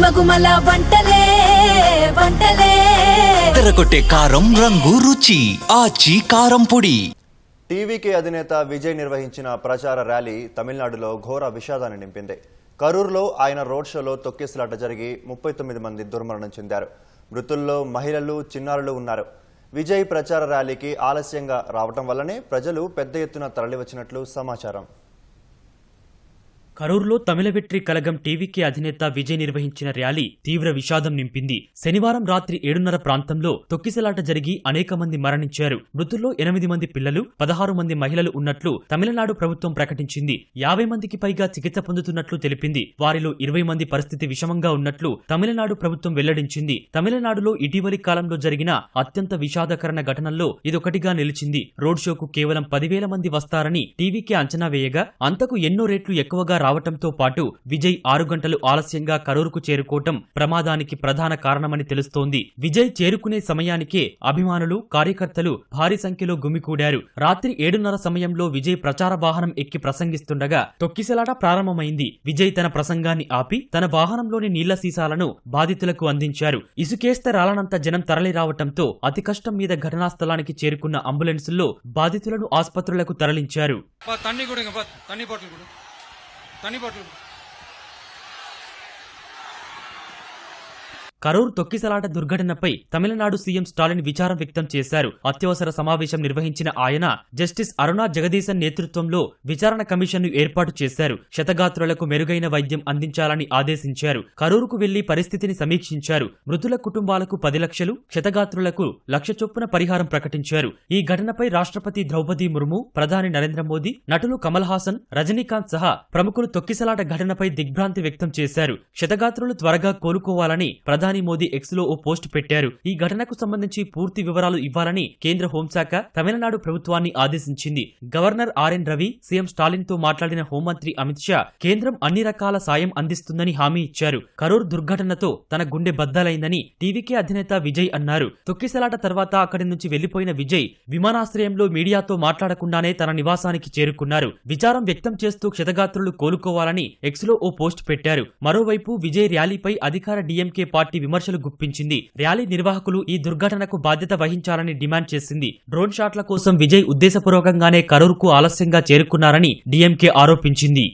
గుమగుమల వంటలే వంటలే. తెరకొట్టే కారం రంగు రుచి ఆచి కారం పొడి. టీవీకే అధినేత విజయ్ నిర్వహించిన ప్రచార ర్యాలీ తమిళనాడులో ఘోర విషాదాన్ని నింపింది. కరూరులో ఆయన రోడ్ షోలో తొక్కిసలాట జరిగి ముప్పై తొమ్మిది మంది దుర్మరణం చెందారు. మృతుల్లో మహిళలు చిన్నారులు ఉన్నారు. విజయ్ ప్రచార ర్యాలీకి ఆలస్యంగా రావటం వల్లనే ప్రజలు పెద్ద ఎత్తున తరలివచ్చినట్లు సమాచారం. కరూరులో తమిళ వెట్రి కలగం టీవీకే అధినేత విజయ్ నిర్వహించిన ర్యాలీ తీవ్ర విషాదం నింపింది. శనివారం రాత్రి ఏడున్నర ప్రాంతంలో తొక్కిసలాట జరిగి అనేక మంది మరణించారు. మృతుల్లో ఎనిమిది మంది పిల్లలు పదహారు మంది మహిళలు ఉన్నట్లు తమిళనాడు ప్రభుత్వం ప్రకటించింది. యాభై మందికి పైగా చికిత్స పొందుతున్నట్లు తెలిపింది. వారిలో ఇరవై మంది పరిస్థితి విషమంగా ఉన్నట్లు తమిళనాడు ప్రభుత్వం వెల్లడించింది. తమిళనాడులో ఇటీవలి కాలంలో జరిగిన అత్యంత విషాదకరణ ఘటనల్లో ఇదొకటిగా నిలిచింది. రోడ్ షోకు కేవలం పదివేల మంది వస్తారని టీవీకే అంచనా వేయగా అంతకు ఎన్నో రేట్లు ఎక్కువగా కావటంతో పాటు విజయ్ ఆరు గంటలు ఆలస్యంగా కరూరుకు చేరుకోవటం ప్రమాదానికి ప్రధాన కారణమని తెలుస్తోంది. విజయ్ చేరుకునే సమయానికే అభిమానులు కార్యకర్తలు భారీ సంఖ్యలో గుమికూడారు. రాత్రి ఏడున్నర సమయంలో విజయ్ ప్రచార వాహనం ఎక్కి ప్రసంగిస్తుండగా తొక్కిసలాట ప్రారంభమైంది. విజయ్ తన ప్రసంగాన్ని ఆపి తన వాహనంలోని నీళ్ళ సీసాలను బాధితులకు అందించారు. ఇసుకేస్తే రాలనంత జనం తరలి రావటంతో అతి కష్టం మీద ఘటనా స్థలానికి చేరుకున్న అంబులెన్సుల్లో బాధితులను ఆసుపత్రులకు తరలించారు. தனி பாட்டில் కరూర్ తొక్కిసలాట దుర్ఘటనపై తమిళనాడు సీఎం స్టాలిన్ విచారం వ్యక్తం చేశారు. అత్యవసర సమావేశం నిర్వహించిన ఆయన జస్టిస్ అరుణా జగదీశన్ నేతృత్వంలో విచారణ కమిషన్ను ఏర్పాటు చేశారు. క్షతగాత్రులకు మెరుగైన వైద్యం అందించాలని ఆదేశించారు. కరూరుకు వెళ్ళి పరిస్థితిని సమీక్షించారు. మృతుల కుటుంబాలకు పది లక్షలు క్షతగాత్రులకు లక్ష చొప్పున పరిహారం ప్రకటించారు. ఈ ఘటనపై రాష్ట్రపతి ద్రౌపది ముర్ము ప్రధాని నరేంద్ర మోదీ నటులు కమల్ హాసన్ రజనీకాంత్ సహా ప్రముఖులు తొక్కిసలాట ఘటనపై దిగ్భ్రాంతి వ్యక్తం చేశారు. క్షతగాత్రులు త్వరగా కోలుకోవాలని ప్రధాని ప్రధాని మోదీ ఎక్స్లో ఓ పోస్ట్ పెట్టారు. ఈ ఘటనకు సంబంధించి పూర్తి వివరాలు ఇవ్వాలని కేంద్ర హోంశాఖ తమిళనాడు ప్రభుత్వాన్ని ఆదేశించింది. Governor R N Ravi CM స్టాలిన్తో మాట్లాడిన హోంమంత్రి అమిత్ షా కేంద్రం అన్ని రకాల సాయం అందిస్తుందని హామీ ఇచ్చారు. కరూర్ దుర్ఘటనతో తన గుండె బద్దలైందని టీవీకే అధినేత విజయ్ అన్నారు. తొక్కిసలాట తర్వాత అక్కడి నుంచి వెళ్ళిపోయిన విజయ్ విమానాశ్రయంలో మీడియాతో మాట్లాడకుండానే తన నివాసానికి చేరుకున్నారు. విచారం వ్యక్తం చేస్తూ క్షతగాత్రులు కోలుకోవాలని ఎక్స్లో ఓ పోస్ట్ పెట్టారు. మరోవైపు విజయ్ ర్యాలీపై అధికార డీఎంకే పార్టీ విమర్శలు గుప్పించింది. ర్యాలీ నిర్వాహకులు ఈ దుర్ఘటనకు బాధ్యత వహించాలని డిమాండ్ చేసింది. డ్రోన్ షాట్ల కోసం విజయ్ ఉద్దేశపూర్వకంగానే కరూర్కు ఆలస్యంగా చేరుకున్నారని డీఎంకే ఆరోపించింది.